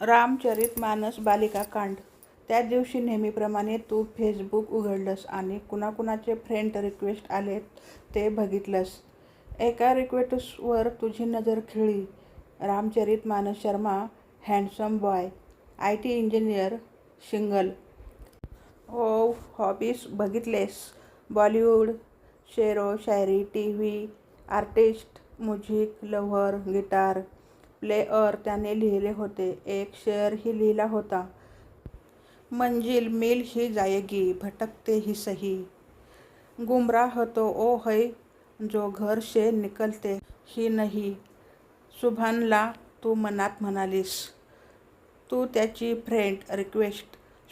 रामचरित मानस बालिका कांड त्या दिवशी नेहमीप्रमाणे तू फेसबुक उघडलंस आणि कुणाकुणाचे फ्रेंड रिक्वेस्ट आलेत ते बघितलंस. एका रिक्वेस्टवर तुझी नजर खिळली. Ramcharitmanas Sharma handsome boy, I T engineer, single. Oh hobbies बघितलेस? Bollywood, शेरो शायरी, T V artist, music lover, guitar player त्याने लिहिले होते. एक शेअरही लिहिला होता. मंजिल मिल ही जाएगी, भटकते ही सही. गुमराह हो तो ओ है जो घर से निकलते ही नहीं. सुभानला तू मनात म्हणालीस. तू त्याची फ्रेंड रिक्वेस्ट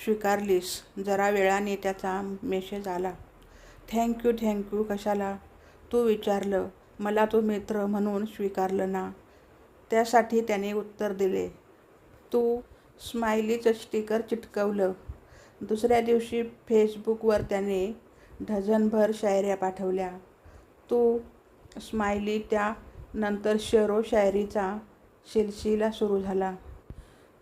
स्वीकारलीस. जरा वेळाने त्याचा मेसेज आला. थँक्यू थँक्यू कशाला? तू विचारलं. मला तू मित्र म्हणून स्वीकारलं ना? त्यासाठी त्याने उत्तर दिले. तू स्माइलीचं स्टिकर चिटकवलं दुसऱ्या दिवशी फेसबुकवर त्याने डझनभर शायऱ्या पाठवल्या. तू स्माइली त्या नंतर शेरो शायरीचा सिलसिला सुरू झाला.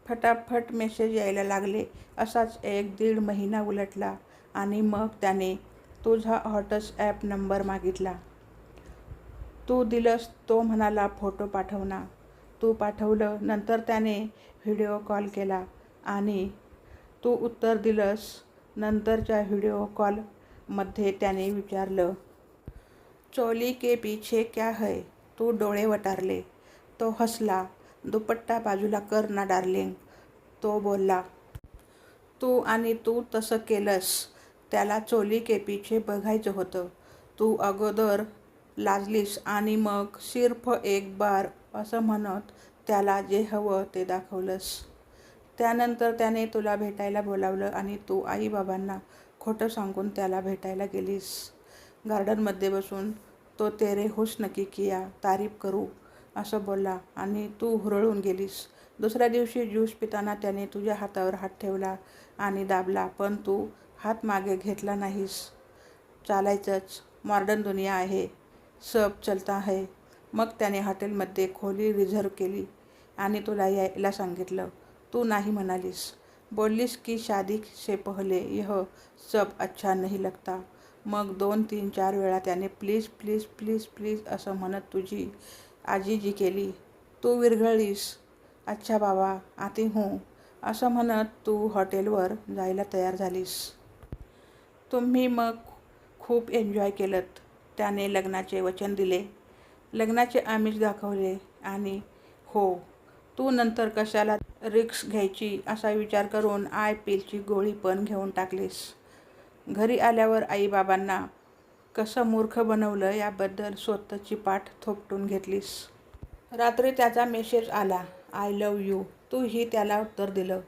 फटाफट मेसेज यायला लागले. असाच एक दीड महिना उलटला आणि मग त्याने तुझा व्हॉट्सॲप नंबर मागितला. तू दिलंस. तो म्हणाला फोटो पाठवना तू पाठवलं. नंतर त्याने व्हिडिओ कॉल केला आणि तू उत्तर दिलंस. नंतरच्या व्हिडिओ कॉलमध्ये त्याने विचारलं. चोली के पीछे क्या है? तू डोळे वटारले. तो हसला. दुपट्टा बाजूला कर ना डार्लिंग. तो बोलला. तू आणि तू तसं केलंस. त्याला चोली के पीछे बघायचं होतं. तू अगोदर लाजलीस आणि मग सिर्फ एक बार असं म्हणत त्याला जे हवं ते दाखवलंस. त्यानंतर त्याने तुला भेटायला बोलावलं आणि तू आईबाबांना खोटं सांगून त्याला भेटायला गेलीस. गार्डनमध्ये बसून तो तेरे हुस्न की किया तारीफ करू असं बोलला आणि तू हुरळून गेलीस. दुसऱ्या दिवशी ज्यूस पिताना त्याने तुझ्या हातावर हात ठेवला आणि दाबला पण तू हात मागे घेतला नाहीस. चालायचंच. मॉडर्न दुनिया आहे. सब चलता है. मग त्याने हॉटेलमध्ये खोली रिझर्व केली आणि तुला यायला सांगितलं. तू नाही म्हणालीस. बोललीस की शादी से पहले यह सब अच्छा नहीं लगता. मग दोन तीन चार वेळा त्याने प्लीज प्लीज प्लीज प्लीज असं म्हणत तुझी आजीजी केली. तू विरघळलीस. अच्छा बाबा आती हूँ असं म्हणत तू हॉटेलवर जायला तयार झालीस. तुम्ही मग खूप एन्जॉय केलंत. त्याने लग्नाचे वचन दिले. लग्नाचे आमिष दाखवले आणि हो तू नंतर कशाला रिक्स घ्यायची असा विचार करून आय पीलची गोळी पण घेऊन टाकलीस. घरी आल्यावर आईबाबांना कसं मूर्ख बनवलं याबद्दल स्वतःची पाठ थोपटून घेतलीस. रात्री त्याचा मेसेज आला. I love you. तूही त्याला उत्तर दिलं.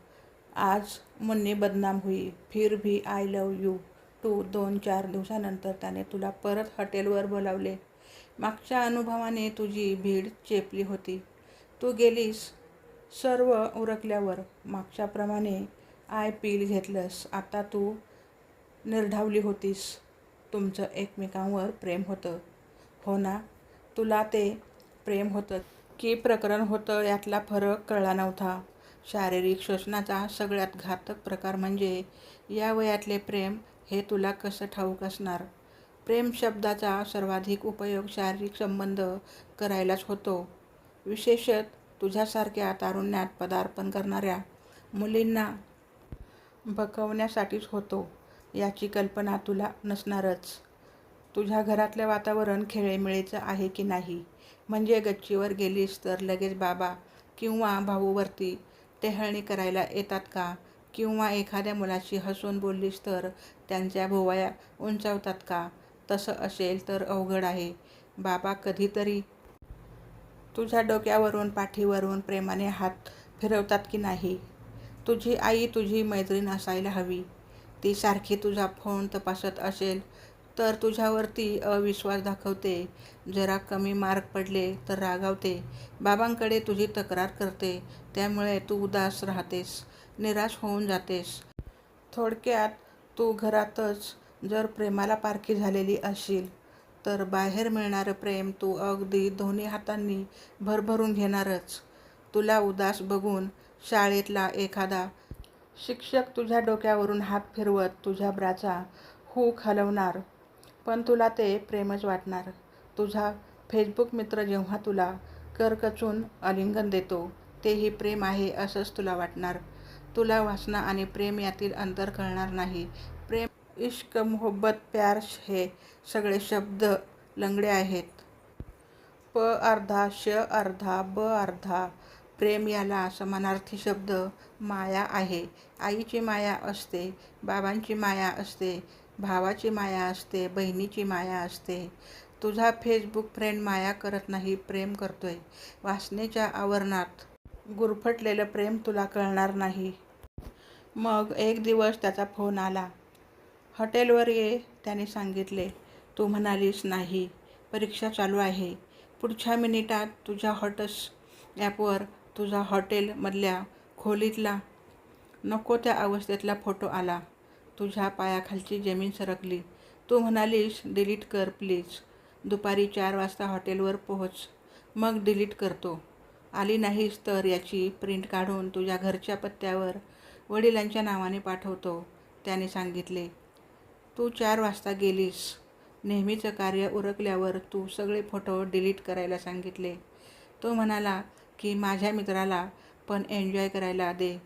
आज मुन्नी बदनाम हुई. फिर भी आय लव यू तू दोन चार दिवसानंतर त्याने तुला परत हॉटेलवर बोलावले. मागच्या अनुभवाने तुझी भीड चेपली होती. तू गेलीस. सर्व उरकल्यावर मागच्याप्रमाणे आय पील घेतलंस. आता तू निर्ढावली होतीस. तुमचं एकमेकांवर प्रेम होतं. हो ना? तुला ते प्रेम होतं की प्रकरण होतं यातला फरक कळला नव्हता. शारीरिक शोषणाचा सगळ्यात घातक प्रकार म्हणजे या वयातले प्रेम हे तुला कसं ठाऊक असणार? प्रेम शब्दाचा सर्वाधिक उपयोग शारीरिक संबंध करायलाच होतो. विशेषत तुझ्यासारख्या तारुण्यात पदार्पण करणाऱ्या मुलींना बकवण्यासाठीच होतो याची कल्पना तुला नसणारच. तुझ्या घरातलं वातावरण खेळेमिळेचं आहे की नाही? म्हणजे गच्चीवर गेलीस तर लगेच बाबा किंवा भाऊवरती टेहळणी करायला येतात का? किंवा एखाद्या मुलाशी हसून बोललीस तर त्यांच्या भोवया उंचावतात का? तसं असेल तर अवघड आहे. बाबा कधीतरी तुझ्या डोक्यावरून, पाठीवरून प्रेमाने हात फिरवतात की नाही? तुझी आई तुझी मैत्रीण असायला हवी. ती सारखी तुझा फोन तपासत असेल तर तुझ्यावरती अविश्वास दाखवते. जरा कमी मार्क पडले तर रागावते. बाबांकडे तुझी तक्रार करते. त्यामुळे तू उदास राहतेस. निराश होऊन जातेस. थोडक्यात तू घरातच जर प्रेमाला पारखी झालेली असशील तर बाहेर मिळणारं प्रेम तू अगदी दोन्ही हातांनी भरभरून घेणारच. तुला उदास बघून शाळेतला एखादा शिक्षक तुझ्या डोक्यावरून हात फिरवत तुझ्या ब्राचा हूक हलवणार पण तुला ते प्रेमच वाटणार तुझा फेसबुक मित्र जेव्हा तुला करकचून आलिंगन देतो तेही प्रेम आहे असंच तुला वाटणार तुला वासना आणि प्रेम यातील अंतर कळणार नाही. प्रेम इश्क मोहब्बत प्यार हे सगळे शब्द लंगडे आहेत. प अर्धा श अर्धा ब अर्धा. प्रेम याला समानार्थी शब्द माया आहे. आईची माया असते बाबांची माया असते भावाची माया असते बहिणीची माया असते. तुझा फेसबुक फ्रेंड माया करत नाही प्रेम करतोय. वासनेच्या आवरणात गुरफटलेलं प्रेम तुला कळणार नाही. मग एक दिवस त्याचा फोन आला. हॉटेलवर ये त्याने सांगितले. तू म्हणालीस नाही परीक्षा चालू आहे. पुढच्या मिनिटात तुझ्या हॉटस ॲपवर तुझा हॉटेलमधल्या खोलीतला नको त्या अवस्थेतला फोटो आला. तुझ्या पायाखालची जमीन सरकली. तू म्हणालीस डिलीट कर प्लीज. दुपारी चार वाजता हॉटेलवर पोहोच. मग डिलीट करतो. आली नाहीस तर याची प्रिंट काढून तुझ्या घरच्या पत्त्यावर वडिलांच्या नावाने पाठवतो त्याने सांगितले. तू चार वाजता गेलीस. नेहमीचं कार्य उरकल्यावर तू सगळे फोटो डिलीट करायला सांगितले. तो म्हणाला की माझ्या मित्राला पण एन्जॉय करायला दे.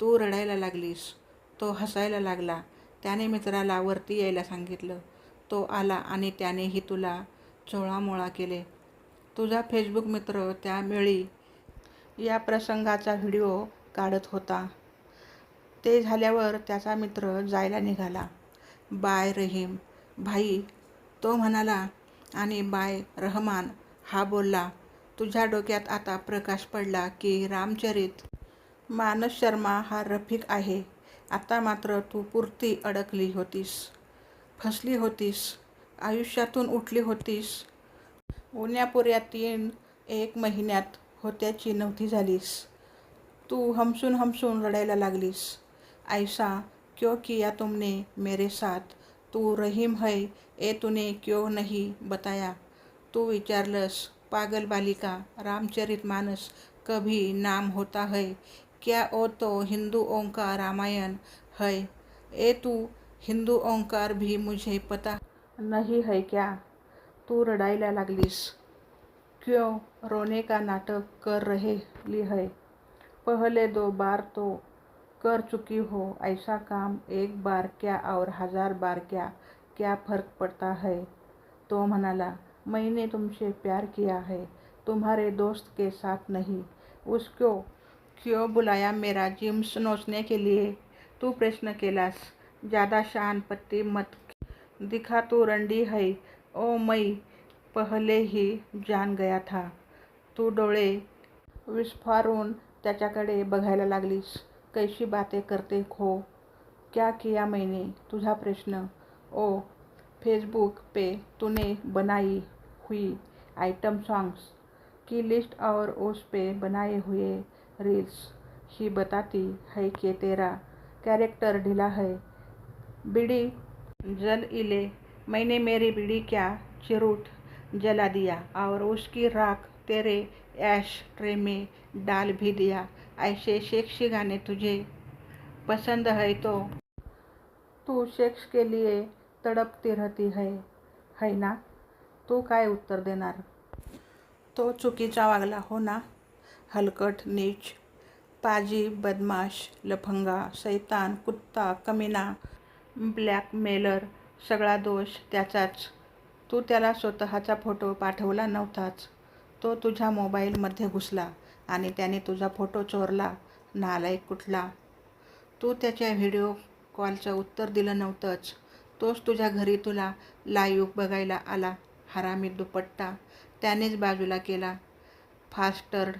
तू रडायला लागलीस. तो हसायला लागला. त्याने मित्राला वरती यायला सांगितलं. तो आला आणि त्यानेही तुला चोळामोळा केले. तुझा फेसबुक मित्र त्यावेळी या प्रसंगाचा व्हिडिओ काढत होता. ते झाल्यावर त्याचा मित्र जायला निघाला. बाय रहीम. भाई तो म्हणाला आणि बाय रहमान. हा बोलला तुझ्या डोक्यात आता प्रकाश पडला की रामचरित. मानस शर्मा हा रफिक आहे. आता मात्र तू पुरती अडकली होतीस. फसली होतीस. आयुष्यातून उठली होतीस. उन्यापुऱ्या तीन एक महिन्यात होत्याची नव्हती झालीस. तू हमसून हमसून रडायला लागलीस. ऐसा क्यों किया तुमने मेरे साथ? तू रहीम है, ए तूने क्यों नहीं बताया? तू विचारलंस पागल बालिका, रामचरित मानस, कभी नाम होता है। क्या ओ तो हिंदू ओंकार रामायण है? ए तू हिंदू ओंकार भी मुझे पता नहीं है क्या? तू रडायला लागलीस। क्यों रोने का नाटक कर रहे ली है? पहले दो बार तो कर चुकी हो, ऐसा काम एक बार क्या और हज़ार बार क्या क्या फ़र्क पड़ता है? तो म्हणाला, मैंने तुमसे प्यार किया है, तुम्हारे दोस्त के साथ नहीं। उसको क्यों बुलाया मेरा जिम्स नोचने के लिए? तू प्रश्न केलास, ज़्यादा शान पत्ती मत दिखा तू रंडी है, ओ मई, पहले ही जान गया था। तू डोळे, विस्फारून त्याच्याकडे बघायला लागलीस। कैशी बातें करते खो क्या किया मैंने? तुझा प्रश्न. ओ, फेसबुक पे तूने बनाई हुई आइटम सॉन्ग्स की लिस्ट और उस पे बनाए हुए रील्स ही बताती है कि तेरा कैरेक्टर ढीला है। बीड़ी जल इले, मैंने मेरी बीड़ी क्या चिरूट जला दिया और उसकी राख तेरे ऐश ट्रे में डाल भी दिया। ऐसे सेक्सी गाने तुझे पसंद है तो. तू शेक्ष के लिए तडपती रहती है. है ना? तू काय उत्तर देणार? तो चुकीचा वागला हो ना? हलकट नीच पाजी बदमाश लफंगा सैतान कुत्ता कमीना ब्लॅकमेलर सगळा दोष त्याचाच. तू त्याला स्वतःचा फोटो पाठवला नव्हताच. तो तुझ्या मोबाईलमध्ये घुसला. आणि त्याने तुझा फोटो चोरला नालायक कुठला? तू त्याच्या व्हिडिओ कॉलचं उत्तर दिलं नव्हतंच. तोच तुझ्या घरी तुला लाईव्ह बघायला आला हरामी दुपट्टा. त्यानेच बाजूला केला. फास्टर्ड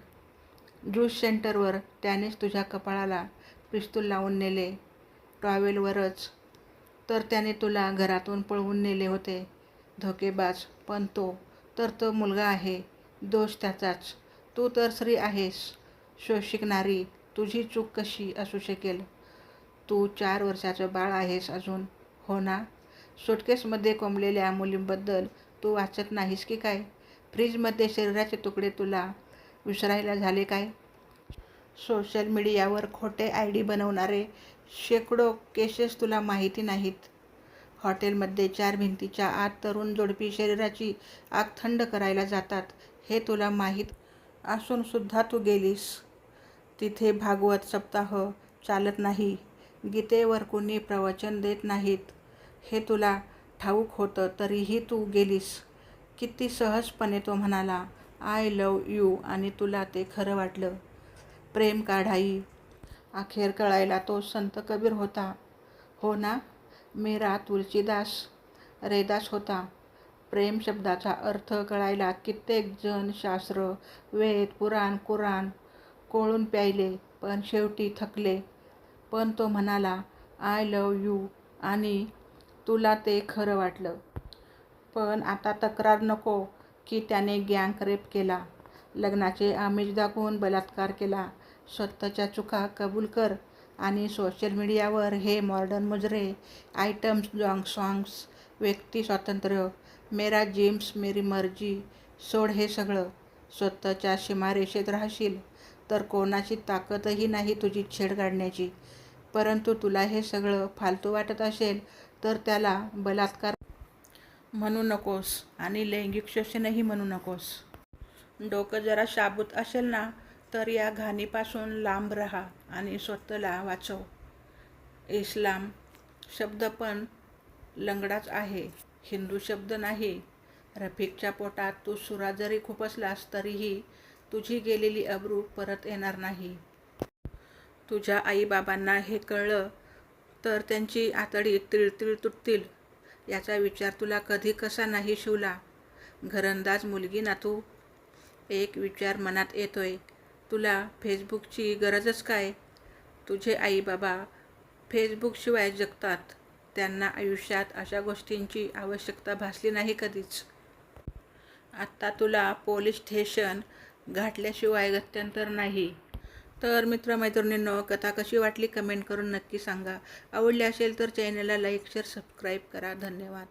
ज्यूस सेंटरवर त्यानेच तुझ्या कपाळाला पिस्तूल लावून नेले. टॉवेलवरच तर त्याने तुला घरातून पळवून नेले होते. धोकेबाज. पण तो तर तो मुलगा आहे. दोष त्याचाच. तू तर स्त्री आहेस शोषिकणारी तुझी चूक कशी असू शकेल? तू चार वर्षाचं बाळ आहेस अजून हो ना? सुटकेसमध्ये कोंबलेल्या मुलींबद्दल तू वाचत नाहीस की काय? फ्रीजमध्ये शरीराचे तुकडे तुला विसरायला झाले काय? सोशल मीडियावर खोटे आय डी बनवणारे शेकडो केसेस तुला माहिती नाहीत. हॉटेलमध्ये चार भिंतीच्या आत तरुण जोडपी शरीराची आग थंड करायला जातात. हे तुला माहीत असूनसुद्धा तू गेलीस. तिथे भागवत सप्ताह चालत नाही. गीतेवर कुणी प्रवचन देत नाहीत. हे तुला ठाऊक होतं तरीही तू गेलीस. किती सहजपणे तो म्हणाला आय लव यू आणि तुला ते खरं वाटलं. प्रेम काढाई. अखेर कळायला तो संत कबीर होता. हो ना मेरा तुलसीदास रेदास होता. प्रेम शब्दाचा अर्थ कळायला कित्येक जण शास्त्र वेद पुराण कुराण कोळून प्यायले पण शेवटी थकले. पण तो म्हणाला आय लव यू आणि तुला ते खरं वाटलं. पण आता तक्रार नको की त्याने गँग रेप केला. लग्नाचे आमिष दाखवून बलात्कार केला. स्वतःच्या चुका कबूल कर आणि सोशल मीडियावर हे मॉडर्न मुजरे आयटम्स जॉंग सॉंग्स व्यक्ती स्वातंत्र्य मेरा जिम्स मेरी मर्जी सोड हे सगळं. स्वतःच्या सीमारेषेत राहशील तर कोणाची ताकदही नाही तुझी छेड काढण्याची. परंतु तुला हे सगळं फालतू वाटत असेल तर त्याला बलात्कार म्हणू नकोस आणि लैंगिक शोषणही म्हणू नकोस. डोकं जरा शाबूत असेल ना तर या घाणीपासून लांब राहा आणि स्वतःला वाचव. इस्लाम शब्द पण लंगडाच आहे. हिंदू शब्द नाही. रफिकच्या पोटात तू सुरा जरी खुपसलास तरीही तुझी गेलेली अब्रू परत येणार नाही. तुझ्या आईबाबांना हे कळलं तर त्यांची आतडी तिळतिळ तुटतील. याचा विचार तुला कधी कसा नाही शिवला? घरंदाज मुलगी ना तू? एक विचार मनात येतोय. तुला फेसबुकची गरजच काय? तुझे आईबाबा फेसबुकशिवाय जगतात. त्यांना आयुष्यात अशा गोष्टींची आवश्यकता भासली नाही कधीच. आत्ता तुला पोलीस स्टेशन गाठल्याशिवाय गत्यंतर नाही. तर मित्रमैत्रिणींनो कथा कशी वाटली कमेंट करून नक्की सांगा. आवडली असेल तर चॅनलला लाईक शेअर सबस्क्राईब करा. धन्यवाद.